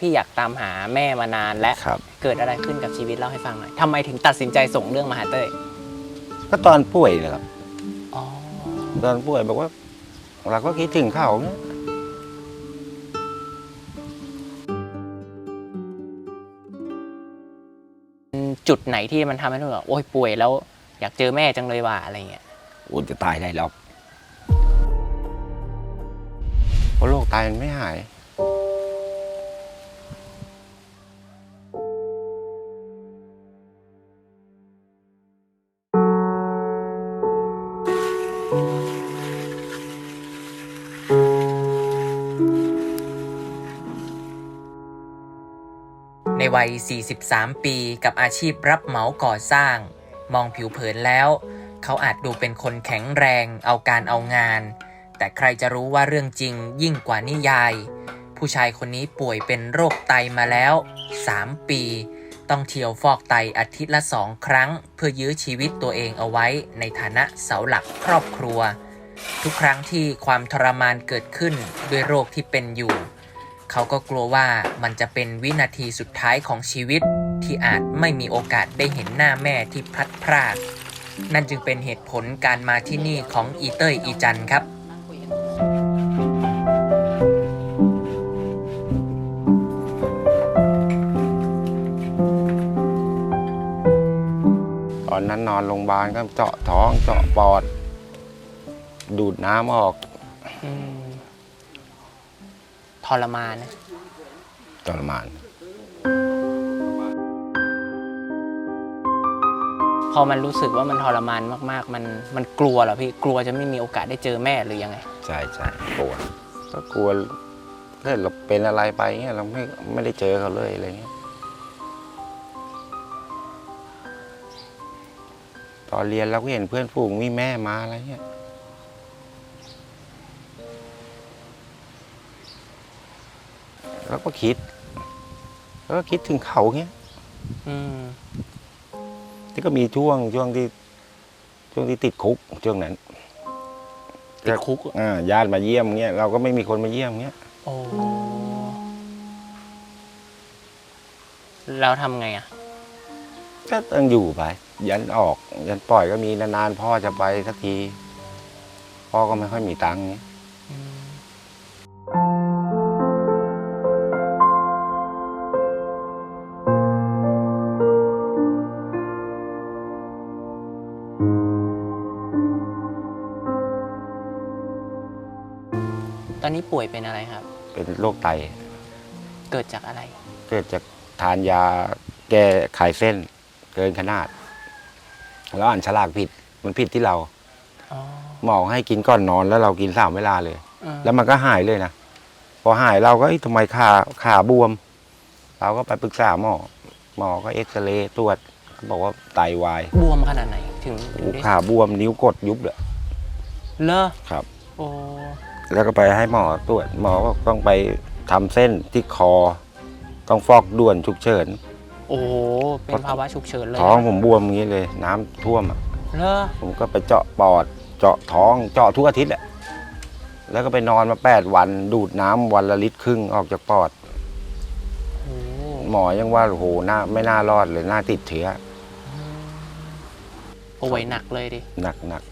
พี่อยากตามหาแม่มานานและครับ เกิดอะไรขึ้นกับชีวิตเล่าให้ฟังหน่อยทำไมถึงตัดสินใจส่งเรื่องมาหาเต้ยก็ตอนป่วยนะครับ อ๋อตอนป่วยบอกว่า เราก็คิดถึงเขาเนี่ยจุดไหนที่มันทำให้เราแบบโอ้ยป่วยแล้วอยากเจอแม่จังเลยว่ะอะไรเงี้ยอุ่นจะตายได้หรอกเพราะโรคไตมันไม่หาย วัย 43 ปีกับอาชีพรับเหมาก่อสร้าง มองผิวเผินแล้ว เขาอาจดูเป็นคนแข็งแรง เอาการเอางาน แต่ใครจะรู้ว่าเรื่องจริงยิ่งกว่านิยาย ผู้ชายคนนี้ป่วยเป็นโรคไตมาแล้ว 3 ปี ต้องเที่ยวฟอกไตอาทิตย์ละสองครั้ง เพื่อยื้อชีวิตตัวเองเอาไว้ในฐานะเสาหลักครอบครัว ทุกครั้งที่ความทรมานเกิดขึ้นด้วยโรคที่เป็นอยู่ เขาก็กลัวว่ามันจะเป็นวินาทีสุดท้ายของชีวิต ที่อาจไม่มีโอกาสได้เห็นหน้าแม่ที่พลัดพราก นั่นจึงเป็นเหตุผลการมาที่นี่ของอีเต้ยอีจันครับตอนนั้นนอนโรงพยาบาลก็เจาะท้องเจาะปอด ดูดน้ำออก อืมท รมานนะทรมาน พอมันรู้สึกว่ามันทรมานมากๆ มันมันกลัวเหรอพี่กลัวจะไม่มีโอกาสได้เจอแม่หรือยังไง ใช่ใช่กลัวก็กลัวถ้าเราเป็นอะไรไปเงี้ยเราไม่ไม่ได้เจอเขาเลยอะไรเงี้ยตอนเรียนเราก็เห็นเพื่อนฝูงมีแม่มาอะไรเงี้ย แล้วก็คิด แล้วก็คิดถึงเขาเงี้ยอืมที่ก็มีช่วงช่วงที่ ช่วงที่ติดคุกช่วงนั้นติดคุกอ่าญาติมาเยี่ยมเงี้ยเราก็ไม่มีคนมาเยี่ยมเงี้ยโอ้แล้วทำไงอะก็ต้องอยู่ไปยันออก ยันปล่อยก็มีนานๆพ่อจะไปสักที พ่อก็ไม่ค่อยมีตังค์เงี้ย ตอนนี้ป่วยเป็นอะไรครับ เป็นโรคไต เกิดจากอะไร เกิดจากทานยาแก้ไขเส้น เกินขนาด แล้วอ่านฉลากผิดมันผิดที่เราอ๋อ หมอให้กินก่อนนอนแล้วเรากินสามเวลาเลยอืมแล้วมันก็หายเลยนะพอหายเราก็เอ้ยทำไมขาขาบวม เราก็ไปปรึกษาหมอ หมอก็เอ็กซเรย์ตรวจเขาบอกว่าไตวายบวมขนาดไหนถึงถึงได้ขาบวมนิ้วกดยุบเลยเลอะครับ โอ้ แล้วก็ไปให้หมอตรวจหมอก็ต้องไปทำเส้นที่คอ ต้องฟอกด่วนฉุกเฉิน โอ้โหเป็นภาวะฉุกเฉินเลยท้องผมบวมอย่างนี้เลย น้ำท่วมอะเลอะผมก็ไปเจาะปอด เจาะท้องเจาะทุกอาทิตย์แหละแล้วก็ไปนอนมาแปดวัน ดูดน้ำวันละลิตรครึ่งออกจากปอดโอ้โหหมอยังว่าโอ้โหน่าไม่น่ารอดเลยน่าติดเชื้อป่วยหนักเลยดิ หนักหนัก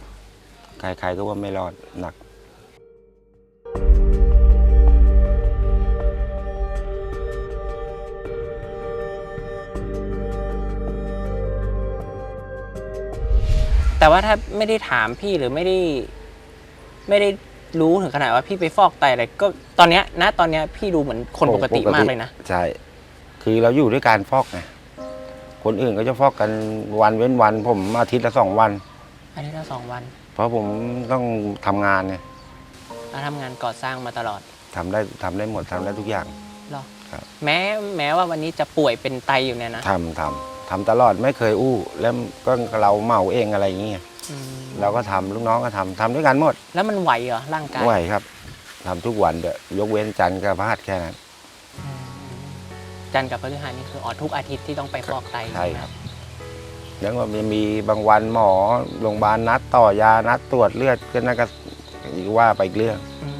ใครๆก็ว่าไม่รอดหนัก แต่ว่าถ้าไม่ได้ถามพี่หรือไม่ได้ ไม่ได้รู้ถึงขนาดว่าพี่ไปฟอกไตอะไรก็ตอนเนี้ยนะตอนเนี้ยพี่ดูเหมือนคนปกติมากเลยนะ ใช่ คือเราอยู่ด้วยการฟอกไงคนอื่นก็จะฟอกกันวันเว้นวัน ผมอาทิตย์ละสองวันอันนี้เราสองวัน เพราะผมต้องทำงานไงเราทำงานก่อสร้างมาตลอดทำได้ทำได้หมดทำได้ทุกอย่างหรอครับ แม้แม้ว่าวันนี้จะป่วยเป็นไตอยู่เนี่ยนะทำทำ ทำตลอดไม่เคยอู้ แล้วก็เราเหมาเองอะไรอย่างเงี้ยอืมเราก็ทำลูกน้องก็ทำทำด้วยกันหมดแล้วมันไหวเหรอร่างกายไหวครับทำทุกวันเด้อยกเว้นจันทร์กับพฤหัสแค่นั้นอืมจันทร์กับพฤหัสนี่คืออ๋อทุกอาทิตย์ที่ต้องไปฟอกไตใช่ไหมครับ แล้วก็มีมีบางวันหมอโรงพยาบาลนัดต่อยานัดตรวจเลือดก็นั่นก็อีกว่าไปอีกเรื่อง อืม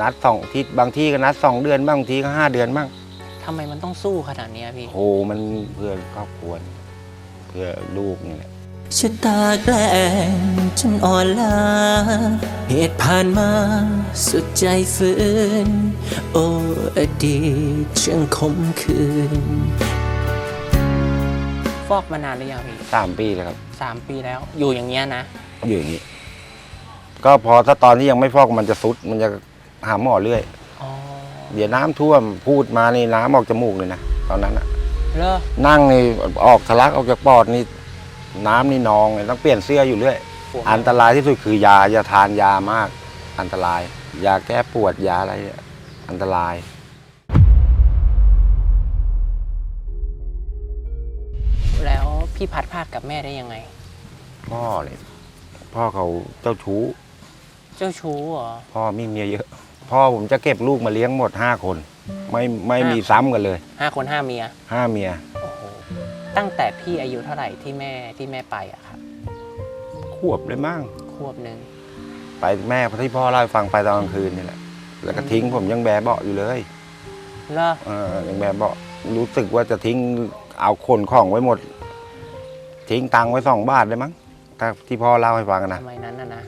นัดสองที่บางที่ก็นัดสองเดือนบ้างบางทีก็ห้าเดือนบ้างโำไมมันต้องสู้ขนาดเนี้ยพี่โหมันเพื่อครอบครัวนี่เพื่อลูกนี่แหละชะตาแกล้งจนอ่อนล้าเหตุผ่านมาสุดใจฝืน โอ้อดีตช่างคมคืน ฟอกมานานหรือยังพี่สามปีเลยครับ สามปีแล้ว อยู่อย่างเงี้ยนะ อยู่อย่างนี้ ก็พอถ้าตอนที่ยังไม่ฟอกมันจะซุด มันจะหาหมอเรื่อยอ๋อ เดี๋ยวน้ำท่วมพูดมานี่น้ำออกจมูกเลยนะตอนนั้นอะเลอนั่งนี่ออกทะลักออกจากปอดนี่น้ำนี่นองเลยต้องเปลี่ยนเสื้ออยู่เรื่อยอันตรายที่สุดคือยาอย่าทานยามาก อันตราย ยาแก้ปวดยาอะไรเนี่ยอันตรายแล้วพี่พัดพรากกับแม่ได้ยังไง พ่อเนี่ยพ่อเขาเจ้าชู้ เจ้าชู้เหรอ พ่อมีเมียเยอะ พ่อผมจะเก็บลูกมาเลี้ยงหมดห้าคน ไม่ไม่มีซ้ำกันเลย ห้าคนห้าเมียห้าเมีย โอ้โหตั้งแต่พี่อายุเท่าไหร่ที่แม่ที่แม่ไปอะครับขวบเลยมั้งขวบหนึ่ง ไปแม่ที่พ่อเล่าให้ฟังไปตอนกลางคืนนี่แหละแล้วก็ทิ้งผมยังแบเบาะอยู่เลยเลอเออยังแบเบาะรู้สึกว่าจะทิ้งเอาคนของไว้หมด ทิ้งตังค์ไว้สองบาทเลยมั้งถ้าที่พ่อเล่าให้ฟังนะทำไมนั้นน่ะนะ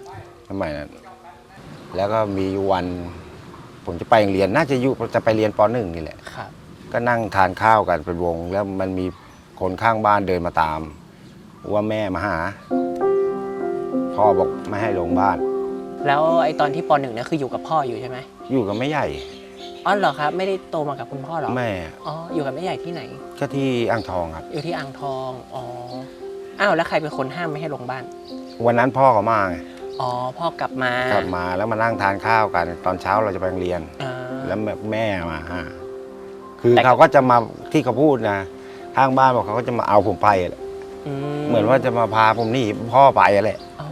สมัยนั้นแล้วก็มีวัน ผมจะไปโรงเรียนน่าจะอยุจะไปเรียนปหนึ่งนี่แหละ ครับ ก็นั่งทานข้าวกันเป็นวง แล้วมันมีคนข้างบ้านเดินมาตาม ว่าแม่มาหา พ่อบอกไม่ให้ลงบ้าน แล้วไอ้ตอนที่ปหนึ่งเนี่ยคืออยู่กับพ่ออยู่ใช่ไหมอยู่กับแม่ใหญ่อ๋อเหรอครับ ไม่ได้โตมากับคุณพ่อเหรอแม่อ๋ออยู่กับแม่ใหญ่ที่ไหน ก็ที่อ่างทองครับ อยู่ที่อ่างทองอ๋ออ้าวแล้วใครเป็นคนห้ามไม่ให้ลงบ้าน วันนั้นพ่อเขามาไง อ๋อพ่อกลับมากลับมาแล้วมานั่งทานข้าวกัน ตอนเช้าเราจะไปโรงเรียนอ่าแล้วแบบแม่มาหาคือแต่เขาก็จะมาที่เขาพูดนะข้างบ้านบอกเขาก็จะมาเอาผมไปแหละอืเหมือนว่าจะมาพาผมหนี่พ่อไปแหละอ๋อ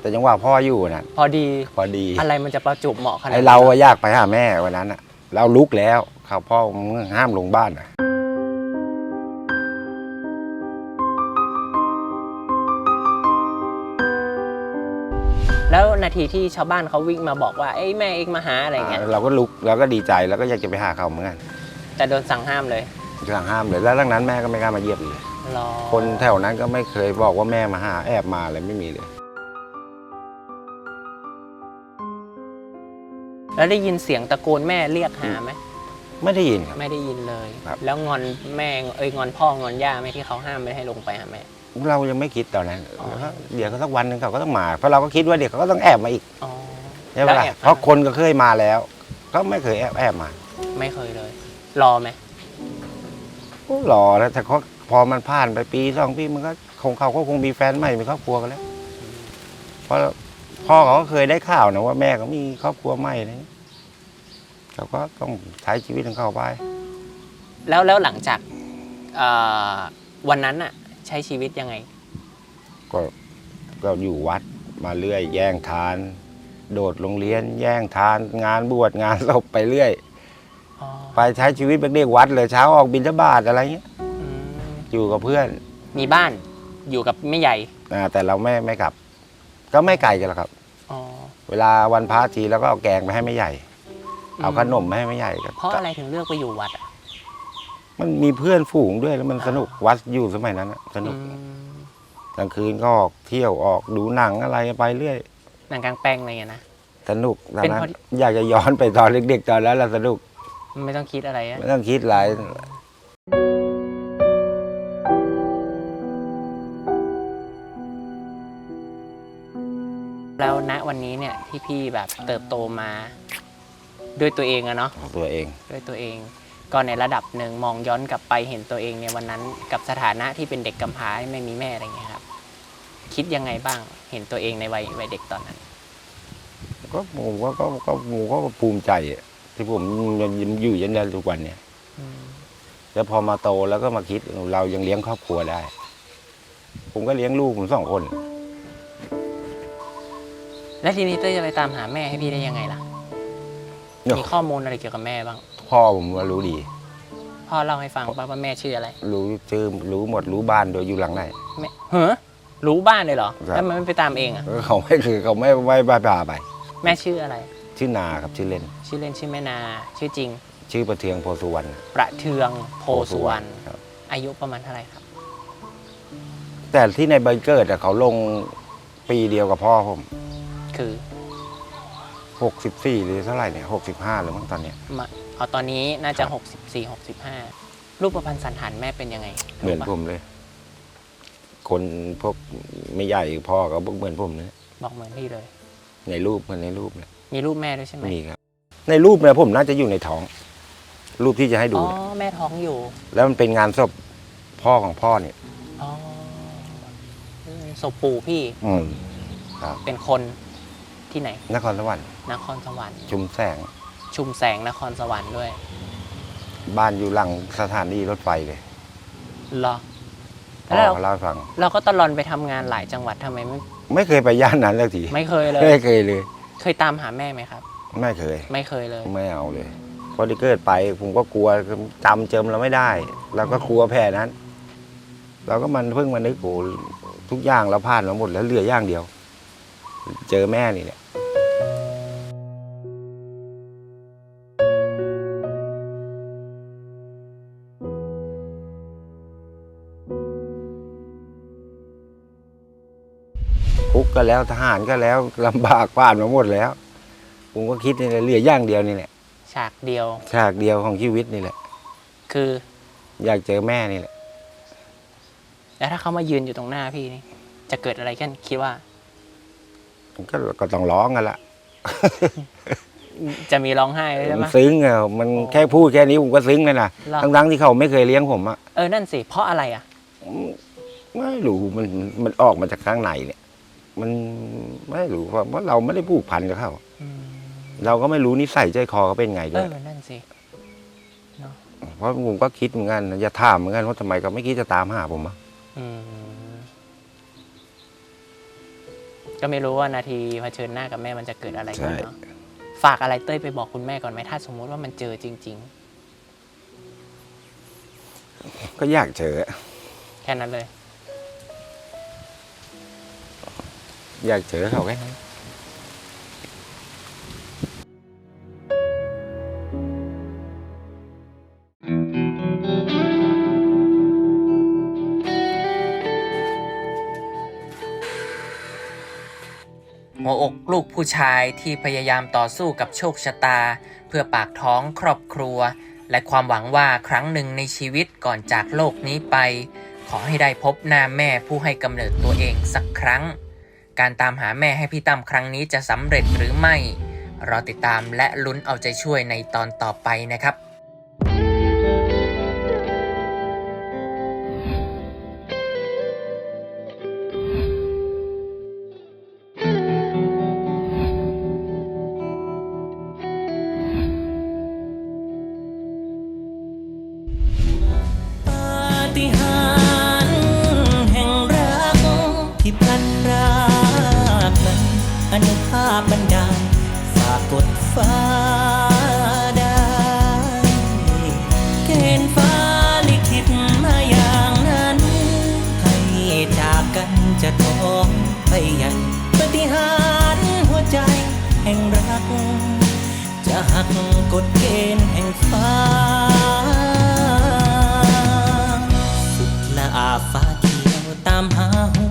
แต่จังหวะพ่ออยู่นะพอดีพพอดี อะไรมันจะประจวบเหมาะขนาดไอนั้นเราอะอยากไปหาแม่วันนั้นอะเราลุกแล้วเขาพ่อมึงห้ามลงบ้านอะ นาทีที่ชาวบ้านเขาวิ่งมาบอกว่าเอ้ยแม่เองมาหาอะไรเงี้ยเราก็ลุกเราก็ดีใจแล้วก็อยากจะไปหาเขาเหมือนกันแต่โดนสั่งห้ามเลยสั่งห้ามเลยแล้วดังนั้นแม่ก็ไม่กล้ามาเยี่ยมเลยรอคนแถวนั้นก็ไม่เคยบอกว่าแม่มาหาแอบมาอะไรไม่มีเลยแล้วได้ยินเสียงตะโกนแม่เรียกหาไหมไม่ได้ยินครับ ไม่ได้ยินเลย ครับ แล้วงอนแม่เอ้ยงอนพ่องอนย่าไหมที่เขาห้ามไม่ให้ลงไปหาแม่ เรายังไม่คิดตอนนั้นอ๋อ เดี๋ยวก็สักวันหนึ่งเขาก็ต้องมา เพราะเราก็คิดว่าเดี๋ยวเขาก็ต้องแอบมาอีกอ๋อ ใช่ไหมแล้วล่ะแอบเพราะคนก็เคยมาแล้ว ก็ไม่เคยแอบแอบมาไม่เคยเลย รอไหมก็รอแล้วแต่เขาพอมันผ่านไปปีสองปีมันก็คงเขาก็คงมีแฟนใหม่มีครอบครัวกันแล้ว เพราะพ่อเขาก็เคยได้ข่าวนะว่าแม่เขามีครอบครัวใหม่อะไรอย่างเงี้ยเขาก็ต้องใช้ชีวิตของเขาไป แล้วแล้วหลังจากเอ่อวันนั้นอะ ใช้ชีวิตยังไง ก็ก็อยู่วัดมาเรื่อย แย่งทาน โดดโรงเรียน แย่งทาน งานบวชงานศพไปเรื่อย อ๋อไปใช้ชีวิตเป็นเด็กวัดเลยเช้าออกบิณฑบาตอะไรเงี้ยอืมอยู่กับเพื่อนมีบ้านอยู่กับแม่ใหญ่อ่าแต่เราไม่ไม่กลับ ก็ไม่ไกลกันหรอกครับ อ๋อ เวลาวันพระทีแล้วก็เอาแกงไปให้แม่ใหญ่ เอาขนมไปให้แม่ใหญ่ก็เพราะอะไรถึงเลือกไปอยู่วัดอะ มันมีเพื่อนฝูงด้วยแล้วมันสนุกวัดอยู่สมัยนั้นอะสนุกอืมกลางคืนก็ออกเที่ยวออกดูหนังอะไรไปเรื่อย หนังกลางแปลงอะไรเงี้ยนะ สนุกตอนเป็นนั้นเพราะ อยากจะย้อนไปตอนเด็กๆตอนนั้นเราสนุกไม่ต้องคิดอะไรอะ ไม่ต้องคิดอะไรแล้วณวันนี้เนี่ยที่พี่แบบเติบโตมา ด้วยตัวเองอะเนาะของตัวเอง ด้วยตัวเอง ก็ในระดับหนึ่งมองย้อนกลับไปเห็นตัวเองในวันนั้นกับสถานะที่เป็นเด็กกำพร้าไม่มีแม่อะไรเงี้ยครับ คิดยังไงบ้างเห็นตัวเองในวัยวัยเด็กตอนนั้น ก็ผมก็ก็ก็ผมก็ภูมิใจอะที่ผมยังอยู่ยันยันทุกวันเนี่ย อืมแล้วพอมาโตแล้วก็มาคิดเรายังเลี้ยงครอบครัวได้ ผมก็เลี้ยงลูกผมสองคน แล้วทีนี้เต้ยจะไปตามหาแม่ให้พี่ได้ยังไงล่ะมีข้อมูลอะไรเกี่ยวกับแม่บ้าง พ่อผมว่ารู้ดี พ่อเล่าให้ฟังป่ะว่าแม่ชื่ออะไรรู้ชื่อรู้หมดรู้บ้านโดยอยู่หลังไหนแม่เฮ้อรู้บ้านเลยเหรอครับ แล้วมันไม่ไปตามเองอะเขาไม่คือเขาไม่ไม่ไม่พาไป แม่ชื่ออะไร ชื่อนาครับชื่อเล่น ชื่อเล่นชื่อแม่นา ชื่อจริง ชื่อประเทืองโพสุวรรณประเทืองโพสุวรรณครับ อายุประมาณเท่าไหร่ครับ แต่ที่ในใบเกิดอะเขาลงปีเดียวกับพ่อผม คือ 64 หรือเท่าไหร่เนี่ย65 หรือมั้งตอนเนี้ยมาเอาตอนนี้น่าจะครับ64 65 รูปประพันธ์สันฐานแม่เป็นยังไงเหมือนรู้ปะผมเลย คนพวกไม่ใหญ่พ่อก็เหมือนผมเนี่ยบอกเหมือนพี่เลย ในรูปเหมือนในรูปเนี่ยมีรูปแม่ด้วยใช่ไหมมีครับ ในรูปเนี่ยผมน่าจะอยู่ในท้อง รูปที่จะให้ดูอ๋อเนี่ยแม่ท้องอยู่แล้วมันเป็นงานศพพ่อของพ่อเนี่ย อ๋ออืมศพปู่พี่อืม เป็นคน ที่ไหน นครสวรรค์นครสวรรค์ชุมแสง ชุมแสงนครสวรรค์ด้วยบ้านอยู่หลังสถานีรถไฟเลยเหรอพ่อแล้วเราเขาเล่าให้ฟัง เราก็ตลอนไปทำงานหลายจังหวัดทำไมไม่ไม่เคยไปย่านนั้นเลยทีไม่เคยเลย ไม่เคยเลย เคยตามหาแม่ไหมครับ ไม่เคย ไม่เคยเลย ไม่เอาเลยพอที่เกิดไปผมก็กลัวจำเจิมเราไม่ได้เราก็กลัวแผลนั้น เราก็มันเพิ่งมานึกโอ้ทุกอย่างเราผ่านมาหมดแล้วเหลืออย่างเดียว เจอแม่นี่แหละ กก็แล้วทหารก็แล้วลำบากผ่านมาหมดแล้ว ผมก็คิดนี่แหละเหลืออย่างเดียวนี่แหละฉากเดียว ฉากเดียวของชีวิตนี่แหละ คือ อยากเจอแม่นี่แหละ แล้วถ้าเขามายืนอยู่ตรงหน้าพี่นี่ จะเกิดอะไรขึ้นคิดว่า ก็ก็ต้องร้องกันละ จะมีร้องไห้ด้วยใช่ไหมัมนซึ้งอะมันอ๋อแค่พูดแค่นี้ผมก็ซึ้งเลยนะเหรอ ทั้งๆที่เขาไม่เคยเลี้ยงผมอะเออนั่นสิ เพราะอะไรอะ ไม่รู้มันมันออกมาจากข้างในเนี่ย มันไม่รู้เพราะว่าเราไม่ได้ผูกพันกับเขาอืมเราก็ไม่รู้นิสัยใจคอเขาเป็นไงเอด้วยอนั่นสิ เพราะผมก็คิดเหมือนกันนะอย่าถามเหมือนกันว่าทำไมเขาไม่คิดจะตามหาผมอะอืมก็ไม่รู้ว่านาทีเผชิญหน้ากับแม่มันจะเกิดอะไรขึ้นเนาะฝากอะไรเต้ยไปบอกคุณแม่ก่อนไหมถ้าสมมุติว่ามันเจอจริง ก็อยากเจอ ๆ แค่นั้นเลย อยากเจอเขาแค่นั้นหัวอกลูกผู้ชายที่พยายามต่อสู้กับโชคชะตา เพื่อปากท้องครอบครัว และความหวังว่าครั้งหนึ่งในชีวิตก่อนจากโลกนี้ไป ขอให้ได้พบหน้าแม่ผู้ให้กำเนิดตัวเองสักครั้ง การตามหาแม่ให้พี่ตั้มครั้งนี้จะสำเร็จหรือไม่ รอติดตามและลุ้นเอาใจช่วยในตอนต่อไปนะครับ จะหักกฎเกณฑ์แห่งฟ้า สุดละอาฟ้าเขียวตามหาหั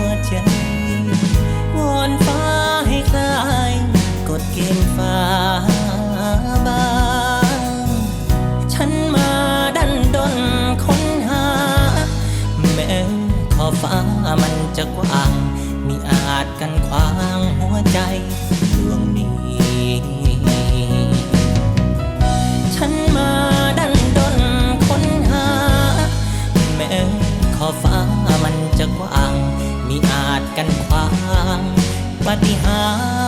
วใจวอนฟ้าให้คลายกฎเกณฑ์ฟ้าบาง ฉันมาดันดนค้นหา แม้ขอฟ้ามันจะกว้าง มีอาจกันขวางหัวใจ ฟ้ามันจะกว้าง มีอาจกันขวางปฏิหาร